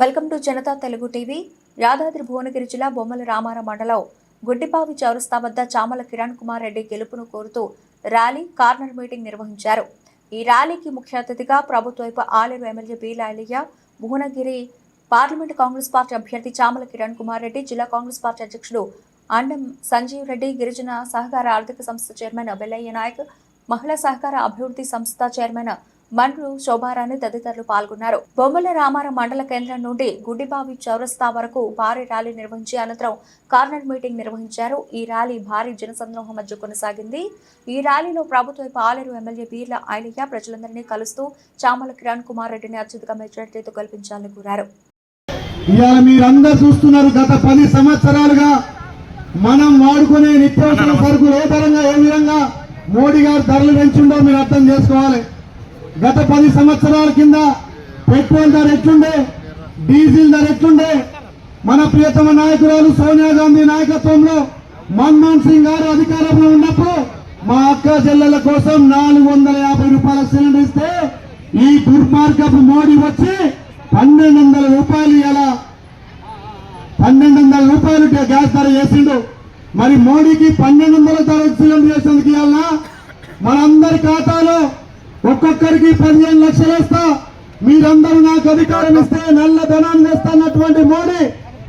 Welcome to Janata Telugu TV. Yadadri Bhuvanagiri జిల్లా బొమ్మల రామారా మండలం గుడ్డిపావి చౌరస్తా వద్ద చామల కిరణ్ కుమార్ రెడ్డి గెలుపును కోరుతూ ర్యాలీ కార్నర్ మీటింగ్ నిర్వహించారు. ఈ ర్యాలీకి ముఖ్య అతిథిగా ప్రభుత్వైపు Aleru MLA B Lalaiah Bhuvanagiri parliament Congress party అభ్యర్థి చామల కిరణ్ కుమార్ రెడ్డి జిల్లా కాంగ్రెస్ పార్టీ అధ్యక్షుడు అండం సంజీవ్ రెడ్డి గిరిజన సహకార ఆర్థిక సంస్థ చైర్మన్ బెల్లయ్య నాయక్ మహిళా సహకార అభివృద్ధి సంస్థ చైర్మన్ మండ్రు శోభారాణి తదితరులు పాల్గొన్నారు. బొమ్మల రామారం మండల కేంద్రం నుండి గుడ్డిబావి చౌరస్తా వరకు భారీ ర్యాలీ నిర్వహించి అనంతరం కార్నర్ మీటింగ్ నిర్వహించారు. ఈ ర్యాలీ భారీ జనసంద్రోహం మధ్య కొనసాగింది. ఈ ర్యాలీలో ప్రభుత్వ పాలేరు ఎమ్మెల్యే బీర్ల ఐలయ్య ప్రజలందరినీ కలుస్తూ చామల కిరణ్ కుమార్ రెడ్డిని అత్యధిక మెజార్టీతో కల్పించాలని కోరారు. ఇవాళ మీరందరూ చూస్తున్నారు గత పది సంవత్సరాలుగా మనం వాడుకునే నిత్యావసర సరుకులు ఏ పరంగా ఏ విధంగా మోడీ గారు ధరలు పెంచుండో మీరు అర్థం చేసుకోవాలి. గత పది సంవత్సరాల కింద పెట్రోల్ ధర ఎట్లుండే? డీజిల్ ధర ఎట్లుండే? మన ప్రియతమ నాయకురాలు సోనియా గాంధీ నాయకత్వంలో మన్మోహన్ సింగ్ గారు అధికారంలో ఉన్నప్పుడు మా అక్క చెల్లెల కోసం నాలుగు వందల యాభై రూపాయల సిలిండర్ ఇస్తే ఈ దుర్మార్గపు మోడీ వచ్చి పన్నెండు వందల రూపాయలు ఇలా పన్నెండు వందల రూపాయలు గ్యాస్ ధర చేసిండు. మరి మోడీకి పన్నెండు వందల ధర సిలిండర్ చేసేందుకు ఇవ్వాలన్నా మనందరి ఖాతాలో ఒక్కొక్కరికి పదిహేను లక్షలు వేస్తా. మీరందరూ నాకు అధికారం ఇస్తే నల్ల ధనాన్ని వేస్తున్నటువంటి మోడీ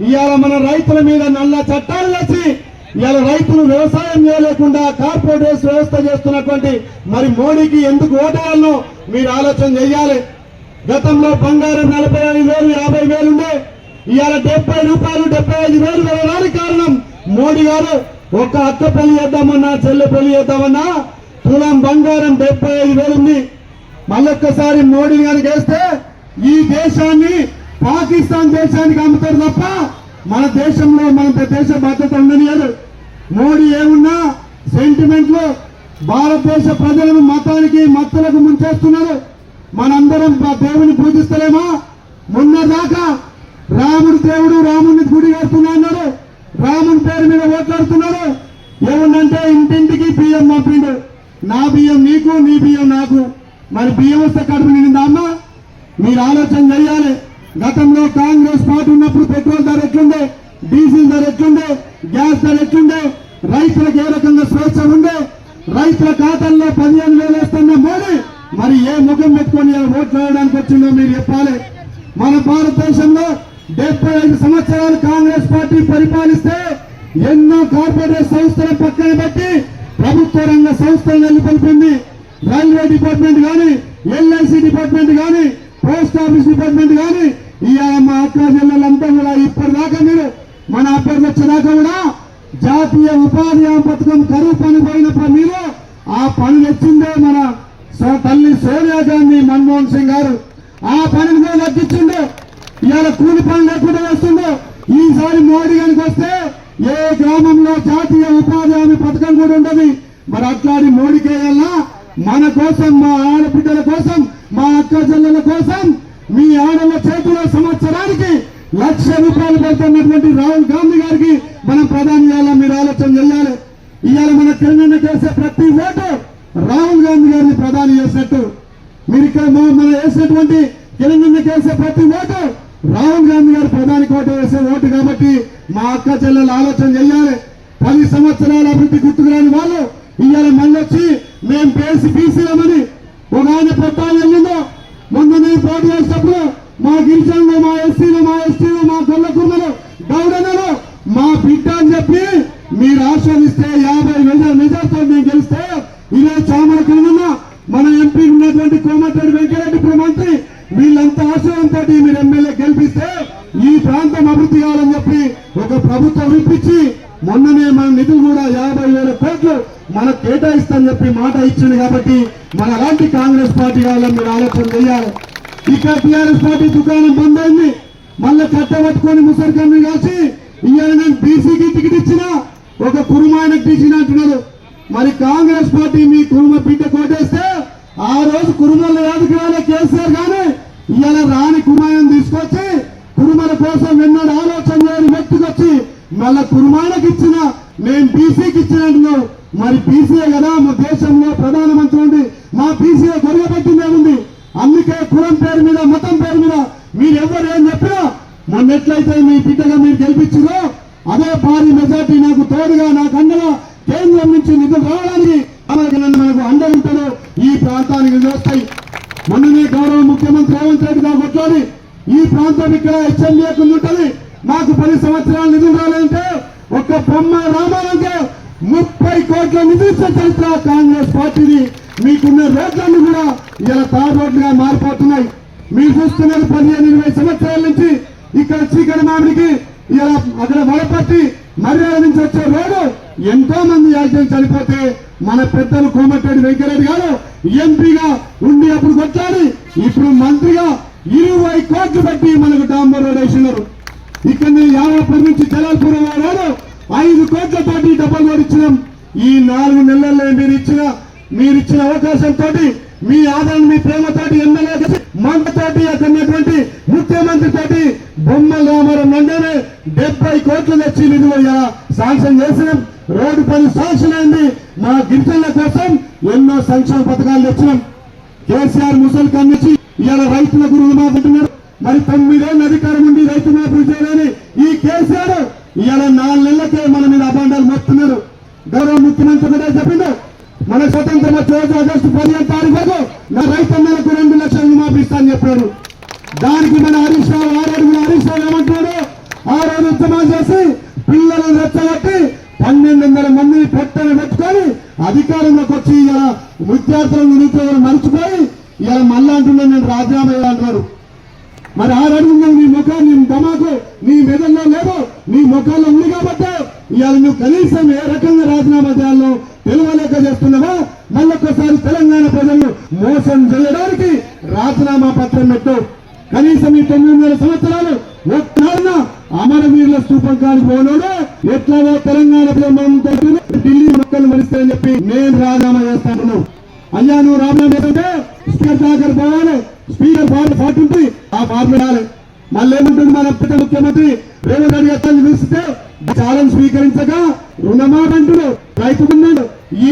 ఇవాళ మన రైతుల మీద నల్ల చట్టాలు వచ్చి ఇవాళ రైతులు వ్యవసాయం చేయలేకుండా కార్పొరేట్ వ్యవస్థ చేస్తున్నటువంటి మరి మోడీకి ఎందుకు ఓటేయాలను మీరు ఆలోచన చెయ్యాలి. గతంలో బంగారం నలభై ఐదు వేలు యాభై వేలుండే ఇవాళ డెబ్బై రూపాయలు డెబ్బై ఐదు వేలు వెళ్ళడానికి కారణం మోడీ గారు. ఒక అక్క పెళ్ళి చేద్దామన్నా చెల్లె పెళ్ళి చేద్దామన్నా తులం బంగారం డెబ్బై ఐదు వేలు ఉంది. మళ్ళొక్కసారి మోడీ గారికి వేస్తే ఈ దేశాన్ని పాకిస్తాన్ దేశానికి అమ్ముతారు తప్ప మన దేశంలో మన దేశ భద్రత ఉండనియదు మోడీ ఏమున్నా సెంటిమెంట్లు భారతదేశ ప్రజలను మతానికి మత్తులకు ముంచేస్తున్నారు. మనందరం దేవుని పూజిస్తలేమా? మొన్న దాకా రాముడు దేవుడు రాముడిని గుడి కడుతున్నా అన్నారు. రాముని పేరు మీద ఓట్లాడుతున్నారు. ఏముందంటే ఇంటింటికి పిఎం పంపిండు. నా బియ్యం నీకు నీ బియ్యం నాకు. మరి బియ్యం వస్తే కడుపు నిండిందా అమ్మా? మీరు ఆలోచన చేయాలి. గతంలో కాంగ్రెస్ పార్టీ ఉన్నప్పుడు పెట్రోల్ ధర ఎట్లుండే? డీజిల్ ధర ఎట్లుండే? గ్యాస్ ధర ఎట్లుండే? రైతులకు ఏ రకంగా స్వేచ్ఛ ఉండే? రైతుల ఖాతాల్లో పదిహేను వేలు వేస్తున్న మోడీ. మరి ఏ ముఖం పెట్టుకొని ఓట్లు వేయడానికి వచ్చిందో మీరు చెప్పాలి. మన భారతదేశంలో డెబ్బై ఐదు సంవత్సరాలు కాంగ్రెస్ పార్టీ పరిపాలిస్తే ఎన్నో కార్పొరేట్ సంస్థల పక్కన పెట్టి ప్రభుత్వ రంగ సంస్థలు నెలకొల్పింది రైల్వే డిపార్ట్మెంట్ కానీ ఎల్ఐసి డిపార్ట్మెంట్ కానీ పోస్ట్ ఆఫీస్ డిపార్ట్మెంట్ కానీ ఇవాళ మా అక్క జిల్లాలంతా కూడా ఇప్పటిదాకా మీరు మన అభ్యర్థి వచ్చేదాకా కూడా జాతీయ ఉపాధి హామీ పథకం కరువు పని పోయినప్పుడు మీరు ఆ పని తెచ్చిందే మన సో తల్లి సోనియా గాంధీ మన్మోహన్ సింగ్ గారు. ఆ పనిని కూడా తగ్గించిండు ఇవాళ కూలి పని లేకుండా వస్తుందో ఈసారి మోడీ గారికి వస్తే ఏ గ్రామంలో జాతీయ ఉపాధి హామీ పథకం కూడా ఉండదు. మరి అట్లాంటి మోడీకి మన కోసం మా ఆడబిడ్డల కోసం మా అక్క చెల్లెల కోసం మీ ఆడల చేతిలో సంవత్సరానికి లక్ష రూపాయలు పెడుతున్నటువంటి రాహుల్ గాంధీ గారికి మనం ప్రధాని చేయాలా మీరు ఆలోచన చేయాలి. ఇవాళ మన తెలంగాణ చేసే ప్రతి ఓటు రాహుల్ గాంధీ గారిని ప్రధాని చేసినట్టు. మీరు ఇక్కడ మన మన వేసినటువంటి తెలంగాణ చేసే ప్రతి ఓటు రాహుల్ గాంధీ గారు ప్రధాని కోట వేసే ఓటు కాబట్టి మా అక్క చెల్లెలు ఆలోచన చేయాలి పది సంవత్సరాల అభివృద్ధి గుర్తుకురాని వాళ్ళు ఇవాళ మళ్ళీ వచ్చి మేము పేసి బీసీలమని ఒక ఆయన పొట్టాలు వెళ్ళిందో ముందు మేము పోటీ చేసినప్పుడు మా గిరిజనులు మా ఎస్సీలు మా ఎస్టీలు మా గొల్ల కుర్మలు గౌడనలు మా బిడ్డ అని చెప్పి మీరు ఆస్వాదిస్తే యాభై వేల మెజార్తో మేము గెలిస్తే ఇదే చామల కింద మన ఎంపీ ఉన్నటువంటి కోమటిరెడ్డి వెంకరెడ్డి ఇప్పుడు మంత్రి వీళ్ళంతా ఆశయంతో మీరు ఎమ్మెల్యే గెలిపిస్తే ఈ ప్రాంతం అభివృద్ధి కావాలని చెప్పి ఒక ప్రభుత్వం ఇప్పించి మొన్ననే మన నిధులు కూడా యాభై వేల కోట్లు మనకు కేటాయిస్తామని చెప్పి మాట ఇచ్చింది కాబట్టి మన అలాంటి కాంగ్రెస్ పార్టీ కావాలని మీరు ఆలోచన చేయాలి. ఇక్కడ టీఆర్ఎస్ పార్టీ దుకాణం బంద్ అయింది. మళ్ళీ కట్టబట్టుకొని ముసరికన్ను కాల్చి ఇవాళ నేను బీసీకి టికెట్ ఇచ్చిన ఒక కురుమాయనకు టీచిన అంటున్నారు. మరి కాంగ్రెస్ పార్టీ మీ కురుమ బిడ్డ కోటేస్తే ఆ రోజు కురుమల రాజకీయాలే కేసీఆర్ గాని ఇవాళ రాని కుమాయం తీసుకొచ్చి కురుమల కోసం ఎన్నడూ ఆలోచన చేయని వ్యక్తికి వచ్చి మళ్ళా కురుమాలకు ఇచ్చిన మేము బీసీకి ఇచ్చిన మరి బీసీఏ కదా మా దేశంలో ప్రధానమంత్రి ఉండి మా బీసీఏ గొడవ ఉంది. అందుకే కులం పేరు మీద మతం పేరు మీద మీరు ఎవరు ఏం చెప్పినా నన్ను ఎట్లయితే మీ బిడ్డగా మీరు గెలిపించిందో అదే భారీ మెజార్టీ నాకు తోడుగా నాకు అండగా కేంద్రం నుంచి నిధులు రావడానికి అలాగే నన్ను మనకు అండ ఈ ప్రాంతానికి వస్తాయి. మొన్ననే గౌరవ ముఖ్యమంత్రి రేవంత్ రెడ్డి గారు కొట్లాడి ఈ ప్రాంతం ఇక్కడ హెచ్ఎండిఏకు ఉంటుంది. మాకు పది సంవత్సరాలు నిధులు రాలంటే ఒక్క బొమ్మ రామాలంటే ముప్పై కోట్ల నిధులు చరిత్ర కాంగ్రెస్ పార్టీది. మీకున్న రోడ్లన్నీ కూడా ఇలా తార్ రోడ్లుగా మారిపోతున్నాయి. మీరు చూస్తున్నారు పదిహేను ఇరవై సంవత్సరాల నుంచి ఇక్కడ చీకటి మామిడికి ఇలా అక్కడ వడపట్టి మర్యాద నుంచి వచ్చే రోడ్డు. ఎంతో మంది యాక్సిడెంట్ చనిపోతే మన పెద్దలు కోమటిరెడ్డి వెంకరెడ్డి గారు ఎంపీగా ఉండి అప్పుడు కొట్లాడి ఇప్పుడు మంత్రిగా ఇరవై కోట్లు పెట్టి మనకు డాంబర్ రోడ్ వేసినారు. ఇక్కడ యాభై నుంచి జలాల్పురం వారు ఐదు కోట్లతోటి డబ్బులు కూడా ఇచ్చినాం. ఈ నాలుగు నెలల్లో మీరు ఇచ్చిన మీరు ఇచ్చిన అవకాశంతో మీ ఆదరణ మీ ప్రేమతోటి ఎమ్మెల్యే మంటతోటి అతన్నటువంటి ముఖ్యమంత్రి తోటి బొమ్మల రామారావు నండనే డెబ్బై కోట్లు తెచ్చి నిధులు ఇలా శాంక్షన్ చేసినాం. ఓటు పది సంవత్సరాలైంది మా గిరిజనుల కోసం ఎన్నో సంక్షేమ పథకాలు తెచ్చినాం. కేసీఆర్ ముసలి కన్నిచ్చి ఇవాళ రైతుల గురువులు మాట్లాడుతున్నారు మరి తొమ్మిదేళ్ళు అధికారం ఉండి రైతు మాఫీ చేయాలని ఈ కేసీఆర్ ఇవాళ నాలుగు నెలలకే మన మీద అభాండాలు మోస్తున్నారు గౌరవ ముఖ్యమంత్రి కూడా చెప్పిండు మన స్వతంత్రం వచ్చే రోజు ఆగస్టు పదిహేను తారీఖు నా రైతన్నలకు రెండు లక్షలు రుణమాఫీ ఇస్తా అని చెప్పారు దానికి మన హరీష్ రావు ఆరు అడుగుల హరీష్ రావు ఏమంటున్నాడు ఆ రోజు ఉద్యమాలు చేసి పిల్లలను రెచ్చగొట్టి పన్నెండు వందల మందిని పొట్టను పెట్టుకొని అధికారంలోకి వచ్చి ఇలా విద్యార్థుల నిరుద్యోగులు మర్చిపోయి ఇలా మళ్ళా అంటున్నాను నేను రాజీనామా చేయాలంటున్నారు మరి ఆ అడుగులు నీ ముఖం నీ దమాకు నీ మెదల్లో లేవు నీ ముఖంలో ఉంది కాబట్టి ఇవాళ నువ్వు కనీసం ఏ రకంగా రాజీనామా చేయాలో తెలియలేక చేస్తున్నావా? మళ్ళొక్కసారి తెలంగాణ ప్రజలను మోసం చేయడానికి రాజీనామా పత్రం పెట్టు. కనీసం ఈ తొమ్మిది వందల సంవత్సరాలు ఒక్కనాడున అమరవీరుల స్థూపం కాని పోనోడు ఎట్లాగో తెలంగాణ ప్రేమంతో ఢిల్లీ మొక్కలు మరిస్తాయని చెప్పి నేను రాజీనామా చేస్తాను అయ్యా నువ్వు రాజీనామా చేస్తుంటే స్పీకర్ దాకా పోవాలి స్పీకర్ ఫార్మ్ ఫార్టీ ఉంటుంది ఆ ఫార్మ్ రాలి. మళ్ళీ ఏముంటుంది మన పెద్ద ముఖ్యమంత్రి? రేవంత్ రెడ్డి గారు పిలిస్తే ఛాలెంజ్ స్వీకరించగా రుణమాటంటుడు రైతు ఉన్నాడు. ఈ